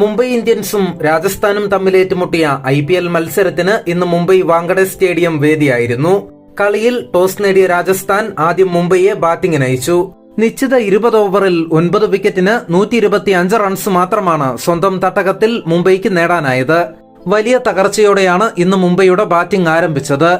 മുംബൈ ഇന്ത്യൻസും രാജസ്ഥാനും തമ്മിൽ ഏറ്റുമുട്ടിയ I P L മത്സരത്തിന് ഇന്ന് മുംബൈ വാങ്കഡെ സ്റ്റേഡിയം വേദിയായിരുന്നു. കളിയിൽ ടോസ് നേടിയ രാജസ്ഥാൻ ആദ്യം മുംബൈയെ ബാറ്റിംഗിന് അയച്ചു. നിശ്ചിത ഇരുപത് ഓവറിൽ ഒൻപത് വിക്കറ്റിന് നൂറ്റി ഇരുപത്തി അഞ്ച് റൺസ് മാത്രമാണ് സ്വന്തം തട്ടകത്തിൽ മുംബൈക്ക് നേടാനായത്. വലിയ തകർച്ചയോടെയാണ് ഇന്ന് മുംബൈയുടെ ബാറ്റിംഗ് ആരംഭിച്ചത്.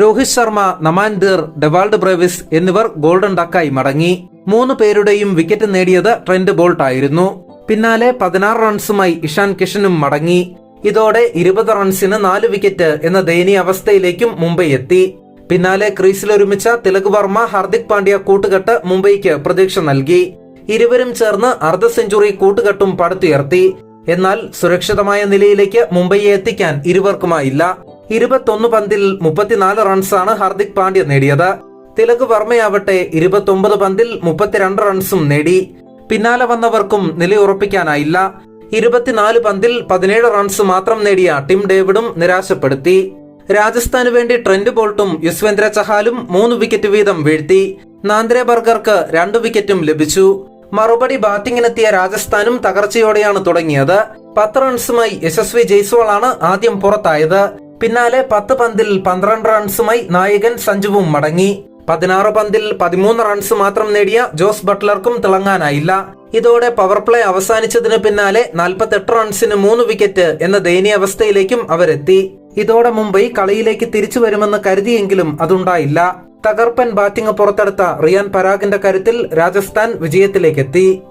രോഹിത് ശർമ്മ നമാൻഡീർ ഡെവാൾഡ് ബ്രേവിസ് എന്നിവർ ഗോൾഡൻ ഡക്കായി മടങ്ങി. മൂന്ന് പേരുടെയും വിക്കറ്റ് നേടിയത് ട്രെൻഡ് ബോൾട്ട് ആയിരുന്നു പിന്നാലെ പതിനാറ് റൺസുമായി ഇഷാൻ കിഷനും മടങ്ങി. ഇതോടെ ഇരുപത് റൺസിന് നാല് വിക്കറ്റ് എന്ന ദയനീയ അവസ്ഥയിലേക്കും മുംബൈ എത്തി. പിന്നാലെ ക്രീസിൽ ഒരുമിച്ച തിലക് വർമ്മ ഹാർദിക് പാണ്ഡ്യ കൂട്ടുകെട്ട് മുംബൈക്ക് പ്രതീക്ഷ നൽകി. ഇരുവരും ചേർന്ന് അർദ്ധ സെഞ്ചുറി കൂട്ടുകെട്ടും പടുത്തുയർത്തി. എന്നാൽ സുരക്ഷിതമായ നിലയിലേക്ക് മുംബൈയെ എത്തിക്കാൻ ഇരുവർക്കുമായില്ല. ഇരുപത്തൊന്ന് പന്തിൽ മുപ്പത്തിനാല് റൺസാണ് ഹാർദിക് പാണ്ഡ്യ നേടിയത്. തിലക് വർമ്മയാവട്ടെ ഇരുപത്തൊമ്പത് പന്തിൽ മുപ്പത്തിരണ്ട് റൺസും നേടി. പിന്നാലെ വന്നവർക്കും നിലയുറപ്പിക്കാനായില്ല. ഇരുപത്തിനാല് പന്തിൽ പതിനേഴ് റൺസ് മാത്രം നേടിയ ടിം ഡേവിഡും നിരാശപ്പെടുത്തി. രാജസ്ഥാന് വേണ്ടി ട്രെൻഡ് ബോൾട്ടും യുസ്വേന്ദ്ര ചഹാലും മൂന്ന് വിക്കറ്റ് വീതം വീഴ്ത്തി. നാന്ദ്രെ ബർഗർക്ക് രണ്ട് വിക്കറ്റും ലഭിച്ചു. മറുപടി ബാറ്റിംഗിനെത്തിയ രാജസ്ഥാനും തകർച്ചയോടെയാണ് തുടങ്ങിയത്. പത്ത് റൺസുമായി യശസ്വി ജയ്സ്വാളാണ് ആദ്യം പുറത്തായത്. പിന്നാലെ പത്ത് പന്തിൽ പന്ത്രണ്ട് റൺസുമായി നായകൻ സഞ്ജുവും മടങ്ങി. പതിനാറ് പന്തിൽ പതിമൂന്ന് റൺസ് മാത്രം നേടിയ ജോസ് ബട്ട്ലർക്കും തിളങ്ങാനായില്ല. ഇതോടെ പവർ പ്ലേ അവസാനിച്ചതിന് പിന്നാലെ നാൽപ്പത്തെട്ട് റൺസിന് മൂന്ന് വിക്കറ്റ് എന്ന ദയനീയ ദയനീയാവസ്ഥയിലേക്കും അവരെത്തി. ഇതോടെ മുംബൈ കളിയിലേക്ക് തിരിച്ചു വരുമെന്ന് കരുതിയെങ്കിലും അതുണ്ടായില്ല. തകർപ്പൻ ബാറ്റിംഗ് പുറത്തെടുത്ത റിയാൻ പരാഗിന്റെ കരുത്തിൽ രാജസ്ഥാൻ വിജയത്തിലേക്കെത്തി.